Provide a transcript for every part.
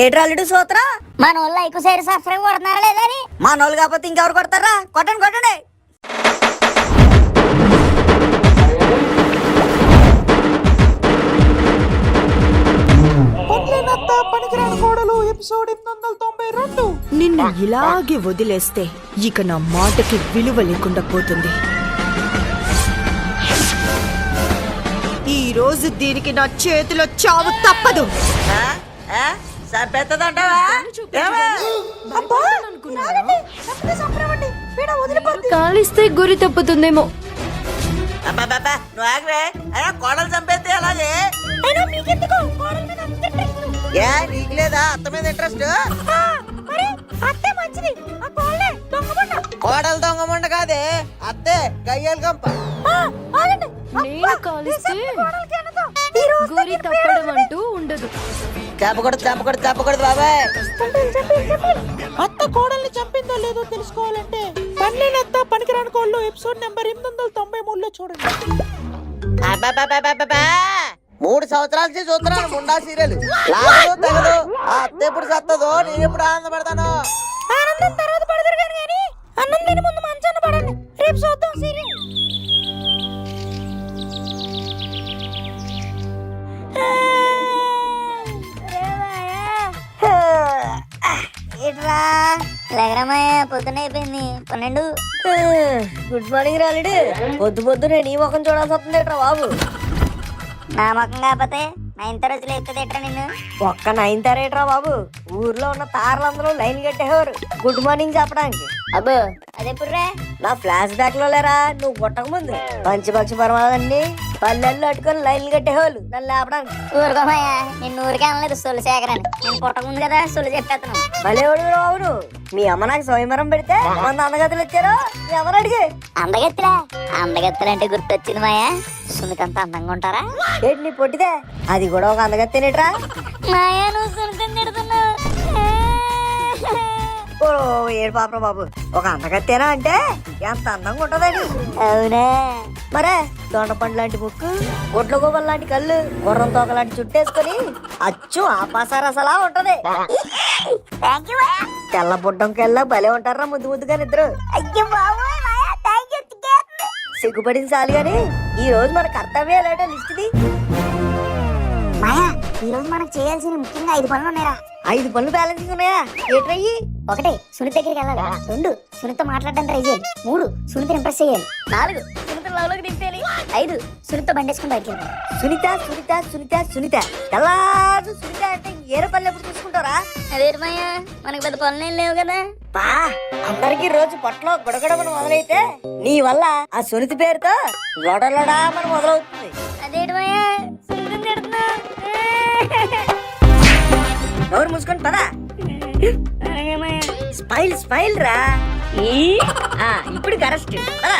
ఏట్రాలుడు సూత్రం? మన వాళ్ళు ఎక్కువ సైడ్ సబ్స్క్రైబ్ కొడుతున్నారా లేదా అని మా నోళ్ళు కాకపోతే ఇంకెవరు కొడతారా? కొట్టండి కొట్టండి. పొందినంత పనికిరాని కోడలు ఎపిసోడ్ ఎనిమిది వందల తొంభై రెండు. నిన్ను ఇలాగే వదిలేస్తే ఇక నా మాటకి విలువ లేకుండా పోతుంది. ఈ రోజు దీనికి నా చేతిలో చావు తప్పదు. సరిపెత్తదంటావా కాలిస్తే గురి తప్పుతుందేమో. నువ్వు ఆగవే. అయ్యా కోడలు చంపేస్తే అలాగే ఏ నీకు లేదా? అత్త మీద ఇంట్రెస్ట్ కోడలు దొంగ కాదే. అత్తే గయ్యాలు కంప నేను కాలిస్తే గురి తప్పడం అంటూ ఉండదు. చెప్పకూడదు చెప్పకూడదు చెప్పకూడదు బాబాయ్. అత్త కోడల్ని చంపిందో లేదో తెలుసుకోవాలంటే పనిలేనత్త పనికిరాని కోళ్ళు ఎపిసోడ్ నెంబర్ ఎనిమిది వందల తొంభై మూడులో చూడండి! మూడు సంవత్సరాల నుంచి చూస్తున్నాను ముండా సీరియల్. లాగదు తగదు. ఆ అత్త ఎప్పుడు సత్తదో నేను ఎప్పుడు ఆనందపడతాను. ఆనందం తర్వాత పడదురు కానీ అన్నం తిని ముందు మంచాన పడండి. రేపు చూద్దాం సీరియల్. లేకరామయ్య పొద్దున అయిపోయింది. పన్నెండు. గుడ్ మార్నింగ్ రాలేడు పొద్దు పొద్దునే నీ ముఖం చూడాల్సి వస్తుంది ఏట్రా బాబు? నా ముఖం కాకపోతే నైన్ తరగతిలో ఎక్కదు ఎట్రా నిన్ను? ఒక్క నైన్ తరేట్రా బాబు. ఊర్లో ఉన్న తారలందరూ లైన్ కట్టేవారు. గుడ్ మార్నింగ్ చెప్పడానికి. అబ్బో అదెప్పుడు నా ఫ్లాష్ బ్యాక్లో లేరా? నువ్వు కొట్టక ముందు పంచపక్షి పరమాదండి పల్లెల్లో అట్టుకొని లైన్లు కట్టేవాళ్ళు నన్ను లేపడానికి. ఊరుకోమయ్య నిన్ను ఊరికే అనలేదు సొల్లు సేకరని నేను పుట్టకముందు కదా సొల్లు చెప్పేస్తాను భలేవాడు నువ్వు మీ అమ్మ నాకు స్వయంవరం పెడితే వంద అందగతులు ఇచ్చారు? ఎవరు అడిగి? అందగత్తిరా అందగత్తులు? అంటే గుర్తొచ్చింది మాయా. సునీత అంత అందంగా ఉంటారా? ఏంటి నీ పొట్టిదే? అది కూడా ఒక అందగత్తేనేట్రా మాయా నువ్వు సునీత తిడుతున్నావు. ఓ ఏడు పాపరా బాబు. ఒక అందగత్తేనా అంటే? ఎంత అందంగా ఉంటదని అవునా? మరే దొండపండు లాంటి ముక్కు గుడ్ల గోబల్ లాంటి కళ్ళు గుర్రం తోక లాంటి చుట్టేసుకొని అచ్చు ఆపాసారసలా ఉంటది. తెల్ల బుడ్డంకెల్లా భలే ఉంటారా ముద్దు ముద్దుగా నిద్ర. సిగ్గుపడింది చాలు గాని ఈ రోజు మన కర్తవ్యాలేటో లిస్ట్ది మాయా ఈ రోజు మనకు చేయాల్సిన ముఖ్యంగా ఐదు పనులు ఉన్నాయరా. ఐదు పనులు బ్యాలెన్సింగ్ ఉన్నాయా? ఏట్రయ్యి ఒకటి సునీత దగ్గరికి వెళ్ళాలి. రెండు సునీత మాట్లాడడం ట్రై చేయాలి. మూడు సునీత ఇంప్రెస్ చేయాలి. నాలుగు లవ్లోకి దింపేయాలి. ఐదు. సునీత బండేసుకుని బయటికి వెళ్ళాలి సునీత సునీత సునీత సునీత. తెల్లారు సునీత అంటే ఏరే పనులు ఎప్పుడు చూసుకుంటారా అదే మాయా మనకు పెద్ద పనులు ఏం లేవు కదా. బా అందరికి రోజు పొట్టలో గొడగడమని మొదలైతే నీ వల్ల ఆ సునీతి పేరుతో లొడలడా మన మొదలవుతుంది తిడుతున్నా నోరు మూసుకొని పదా. స్మైల్ స్మైల్ రా. ఇప్పుడు కరెక్ట్. పదా.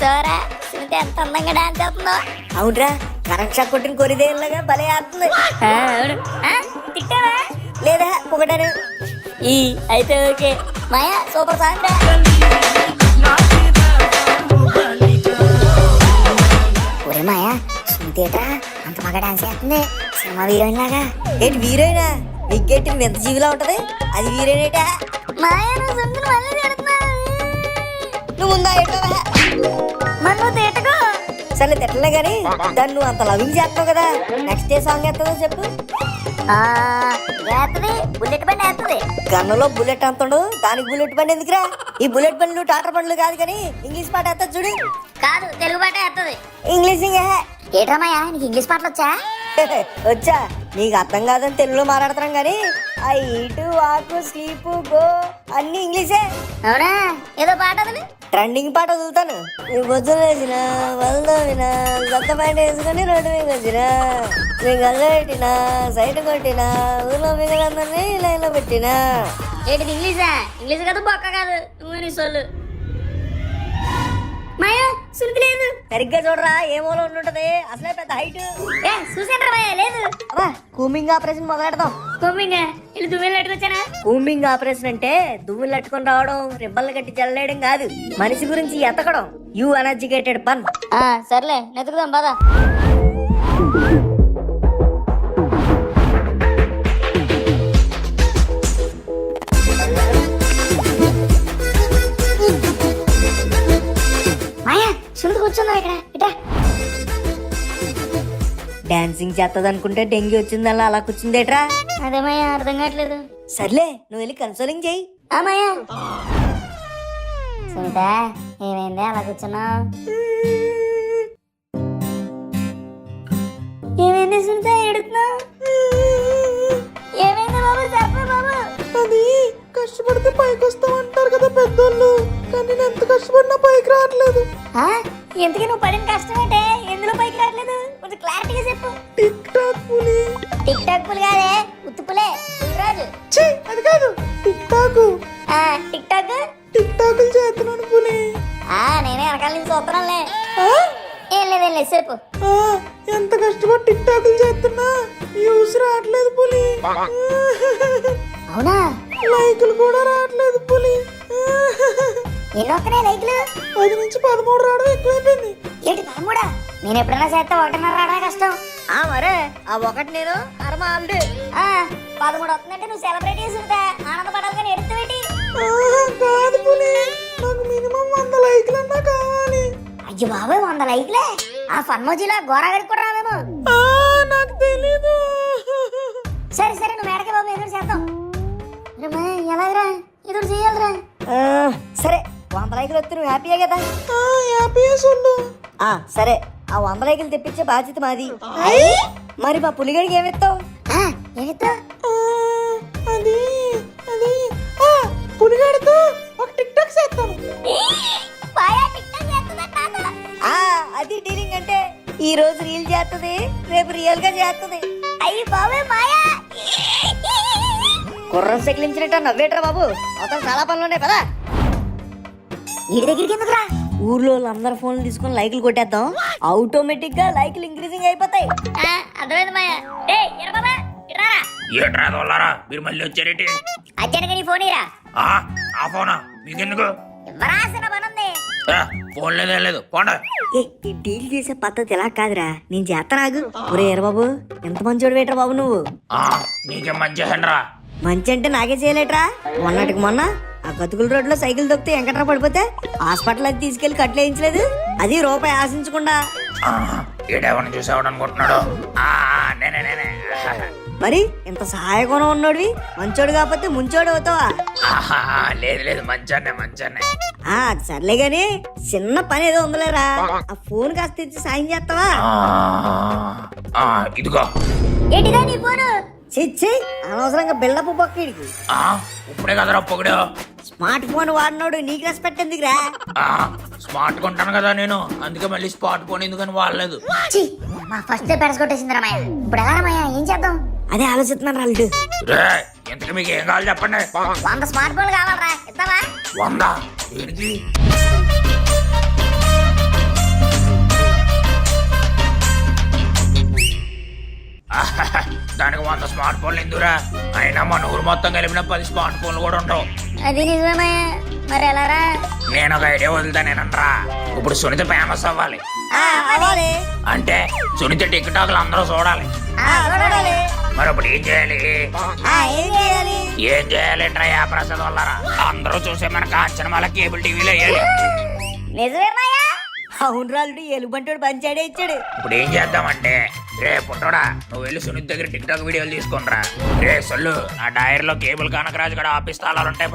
చూసావరా సునీత ఎంత అందంగా డాన్స్ చేస్తుందో. అవునరా కరెంట్ షాక్ కొట్టిన కొరిదేళ్ళగా భలే ఆడుతుంది. తిట్టావా? లేదా పొగడాను ఈ అయితే ఓకే. మాయా సూపర్ సాంగ్ రా. ఒరే మాయా సునీతేట్రా అంత డాన్స్ చేస్తుంది. సినిమా హీరోయిన్ లాగా. ఏంటి విగ్గెట్టి వింత జీవిలా ఉంటది. అది వీరేనేటా మాయా నువ్వు ఏంటో తిట్టకు సరే తిట్టలే గాని దాన్ని నువ్వు అంత లవింగ్ చేస్తున్నావు కదా నెక్స్ట్ ఏ సాంగ్ ఎత్తుందో చెప్పు. ఆ, వేస్తది బుల్లెట్ బండి వేస్తది గన్నులో బుల్లెట్ అంత ఉండదు దానికి బుల్లెట్ బండి ఎందుకురా? ఈ బుల్లెట్ బండ్లు టాటర్ బండ్లు కాదు కానీ ఇంగ్లీష్ పాట ఎత్తా చూడు. కాదు తెలుగు పాట వేస్తది ఇంగ్లీష్ ఇంగే. ఏట్రా మాయా నీకు ఇంగ్లీష్ పాటలు వచ్చా? వచ్చా. నీకు అర్థం కాదని తెలుగులో మాట్లాడుతున్నాం కానీ ఆ ఈటు వాకు స్లీప్ గో అన్ని ఇంగ్లీషే. అవునా? ఏదో పాట అదని? ట్రెండింగ్ పాట వదులుతాను నీ బొద్దులు వేసిన వదలవిన దత్త పైన వేసుకొని రోడ్డు మీద వచ్చిన నీ గల్ల పెట్టిన సైట్ కొట్టిన ఊర్లో మిగలందరినీ లైన్లో పెట్టిన. ఏంటిది ఇంగ్లీషా? ఇంగ్లీష్ కదా బొక్క కాదు. నువ్వు నీ సొల్లు మాయా లేదు. సరిగ్గా చూడరా ఏ మూల ఉంటుంటది అసలే పెద్ద హైట్ ఏ మాయా లేదు. అబ్బా కూమింగ్ ఆపరేషన్ మొదలెడదాం. కొమ్మింగా ఇల్లు దువ్వెలు పెట్టుకొచ్చానా కూమింగ్ ఆపరేషన్ అంటే దువ్వులు అట్టుకొని రావడం రిబ్బన్లు కట్టి చల్లేయడం కాదు. మనిషి గురించి ఎతకడం. యూ అన్ఎడ్యుకేటెడ్ పన్ సర్లే నెతుకుదాం బాదా డాన్సింగ్ చేస్తుంది అనుకుంటే డెంగ్యూ వచ్చిందల్లా అలా కూర్చుందేట్రా? అదే మాయా అర్థం కావట్లేదు. సర్లే నువ్వు వెళ్ళి కన్సోలింగ్ చేయి. ఆ మాయా సునీత ఏమైంది? అలా కూర్చున్నావు? ఏమైంది సునీత? ఎడుతున్నావు ఏమైంది బాబు? చెప్పు బాబు. అది కష్టపడితే పైకి వస్తామంటారు కదా పెద్దోళ్ళు. కానీ నేను ఎంత కష్టపడినా పైకి రావట్లేదు. ఆ? ఎందుకు నువ్వు పడిన కష్టం ఏంటే? ఎందులో పైకి రావట్లేదు? కొంచెం క్లారిటీగా చెప్పు. టిక్ టాక్ పులి. టిక్ టాక్ పులి కాదే ఉత్తుపులే పులిరాజు. ఛీ, అది కాదు టిక్ టాక్. ఆ, టిక్ టాక్? టిక్ టాకులు చేస్తున్నాను పులి. ఆ నేనే వెనకాల నుంచి చూస్తున్నానులే? ఏం లేదు ఏం లేదు చెప్పు. ఆ, ఎంత కష్టపడి టిక్ టాకులు చేస్తున్నా యూస్ రావట్లేదు పులి. అవునా? లైకులు కూడా రావట్లేదు పులి. ఎన్ని వస్తున్నాయి లైక్లు? పది నుంచి పదమూడు రావడం ఎక్కువైపోయింది. ఏంటి నేను ఎప్పుడైనా చేస్తే ఒకటిన్నర రావడమే కష్టం. ఆ మరే ఆ ఒకటి నేను అరమ ఆల్రెడీ ఆ, పదమూడు వస్తుందంటే నువ్వు సెలబ్రేట్ చేసుకుంటా ఆనందపడాలి కానీ ఎడుతు పెట్టి కాదు పులి. నాకు మినిమం వంద లైకులన్నా కావాలి అయ్యో బాబాయ్ వంద లైక్లే? ఆ ఫన్మోజీలో గోరాగడికి కూడా రావేమో ఆ, నాకు తెలీదు. సరే సరే నువ్వు మేడకే బాబు ఎదురు చేద్దాం. ఎలాగరా? ఎదురు చేయాలిరా. ఆ, సరే వంద లైకులు వస్తే నువ్వు హ్యాపీయే కదా. సొల్లు. ఆ సరే. ఆ వంద తెప్పించే బాధ్యత మాది. మరి మా పులిగడికి ఏమిస్తావు ఆ, ఏమిత్తా ఆ, అది అది. ఆ, పులిగాడితో ఒక టిక్ టాక్ చేస్తాను అది డీలింగ్ అంటే ఈ రోజు రీల్ చేస్తుంది రేపు రియల్గా చేస్తుంది అయ్యి బాబాయ్ మాయా! కుర్రం సెకిలించినట్టు నవ్వేట్రా బాబు. అవతల చాలా పనులు ఉన్నాయి పదా. వీడి దగ్గరికి ఎందుకురా? ఊర్లో వాళ్ళందరి ఫోన్లు తీసుకొని లైకులు కొట్టేద్దాం. ఆటోమేటిక్గా లైకులు ఇంక్రీజింగ్ అయిపోతాయి. అర్థమైంది మాయా. ఏంట్రా దొల్లారా? మీరు మళ్ళీ వచ్చారేంటి? అర్జెంట్గా నీ ఫోన్ ఇరా. ఆ ఆ ఫోనా మీకెందుకు? ఇవ్వరాసిన పనుంది? ఏ, ఫోన్ లేదే లేదు. పోండి. ఏ, ఈ డీల్ చేసే పద్ధతి ఎలా కాదురా? నేను చేస్తానాగు ఒరే ఎంత మంచోడు వేటరా బాబు నువ్వు? ఆ నీకేం మంచి హెండ్రా మంచి అంటే నాకే చేయలేట్రా. మొన్నటికి మొన్న ఆ గతుకుల రోడ్లో సైకిల్ దొక్కితే వెంకట్రా పడిపోతే హాస్పిటల్ అది తీసుకెళ్ళి కట్లేయించలేదు అది రూపాయి ఆశించకుండా. చూసేవాడు అనుకుంటున్నాడు? మరి ఇంత సహాయ గుణం ఉన్నోడివి? మంచోడు కాకపోతే ముంచోడు అవుతావా? లేదు లేదు. మంచానే మంచానే ఆ సర్లే గాని చిన్న పని ఏదో ఉందిలేరా. ఆ ఫోన్ కాస్త ఇచ్చి సాయం చేస్తావా? ఆ, ఆ, ఇదిగో. ఏంటిదా నీ ఫోను? చిచ్చి అనవసరంగా బిల్డప్ పక్కడికి ఆ ఇప్పుడే కదరా పొగిడు. స్మార్ట్ ఫోన్ వాడినోడు నీకు రెస్పెక్ట్ ఎందుకురా? ఆ స్మార్ట్ కొంటాను కదా నేను అందుకే మళ్ళీ స్పాట్ ఫోన్ ఎందుకని వాడలేదు. మా ఫస్ట్ పెరస్ కొట్టేసిందిరా మాయా. ఇప్పుడు ఎలా మాయా ఏం చేద్దాం? అదే ఆలోచిస్తున్నాను రాళ్ళు రే ఇంతకు మీకు ఏం కావాలి చెప్పండి. వంద స్మార్ట్ ఫోన్లు కావాలరా ఇస్తావా వంద? దేనికి? స్మార్ట్ ఫోన్లు ఎందుకురా? అయినా మన ఊరు మొత్తం కలిపిన పది స్మార్ట్ ఫోన్లు కూడా ఉండవు. అది నిజమే. మరి ఎలారా? నేను ఒక ఐడియా వదులుతానేనంట్రా ఇప్పుడు సునీత ఫేమస్ అవ్వాలి. అంటే సునీత టిక్ టాక్లు అందరూ చూడాలి. మరి ఇప్పుడు ఏం చేయాలి? ఏం చేయాలి? ఏం చేయాలంట్రా యా ప్రసాద్ వల్లరా అందరూ చూసే మన కాంచనమాల కేబుల్ టీవీలో వేయాలి అవును రాళ్ళు ఎలుగుబంటోడు పంచాడే ఇచ్చాడు. ఇప్పుడు ఏం చేద్దామంటే రే పుట్టోడా నువ్వు వెళ్ళి సునీత్ దగ్గర టిక్ టాక్ వీడియోలు తీసుకునిరా. రే సొల్లు ఆ డైరీలో కేబుల్ కనకరాజు కూడా ఆఫీస్ తాళాలు ఉంటాయి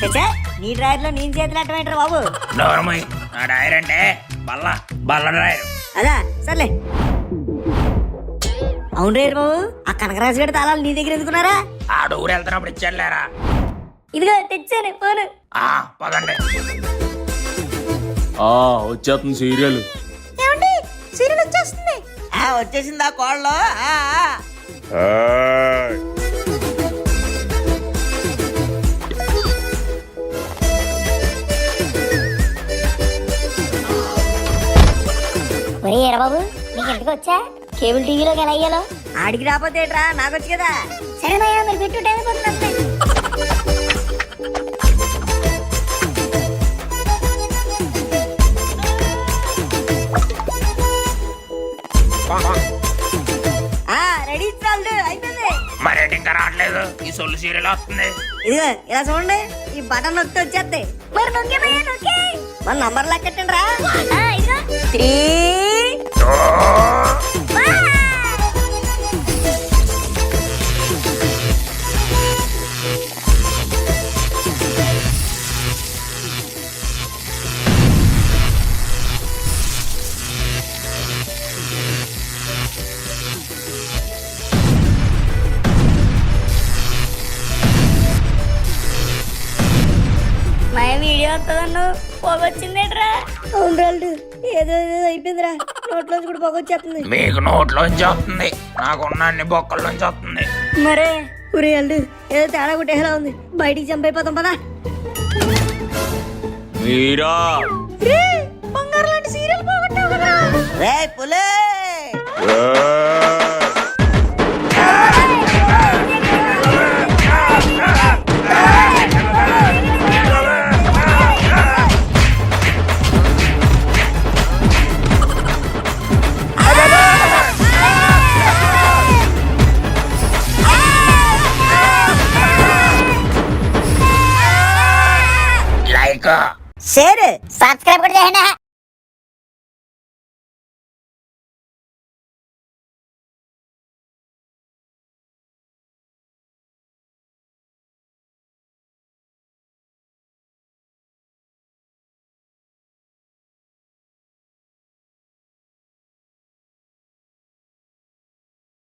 చచ్చా నీ డ్రైవర్లో నేను చేతులు అట్టమేంటారు బాబు? నోరమై ఆ డైర్ అంటే బల్ల బల్ల డైర్ అదా సర్లే. అవును రేరు బాబు ఆ కనకరాజు గారి తాళాలు నీ దగ్గర ఎందుకున్నారా? ఆడు ఊరు వెళ్తున్నప్పుడు ఇచ్చాడు లేరా ఇదిగో తెచ్చాను ఫోను. ఆ పదండి. ఆ వచ్చేస్తుంది సీరియల్. ఏమండి? సీరియల్ వచ్చేస్తుంది. వచ్చేసింది ఆ కోళ్ళలో ఏ ఎరబాబు నీకు ఎందుకు వచ్చా? కేబుల్ టీవీలోకి ఎలా అయ్యాలో? ఆడికి రాకపోతే ఏట్రా? నాకొచ్చు కదా. సరేనయ్యా మీరు పెట్టు టైం రావట్లేదు ఈ సొల్లు సీరియల్ వస్తుంది. ఇదిగో ఇలా చూడండి. ఈ బటన్ నొక్కితే వచ్చేస్తాయి మరి నొక్కే మన నంబర్ లెక్కట్టండి రా ఆ, ఇదిగో. త్రీ. ఏదో ఏదో అయిపోయిందిరా. నోట్లోంచి కూడా పొగొచ్చేస్తుంది మీకు నోట్లోంచి వస్తుంది. నాకున్న అన్ని బొక్కల్లోంచి వస్తుంది. మరే ఊరే అల్లు ఏదో తేడా కొట్టేలా ఉంది. బయటికి చంపైపోతాం పదా. మీరా? బంగారం లాంటి సీరియల్ పోగొట్టావు కదా. రే పులే! లైక్ షేర్ సబ్స్క్రైబ్ కూడా చేయండి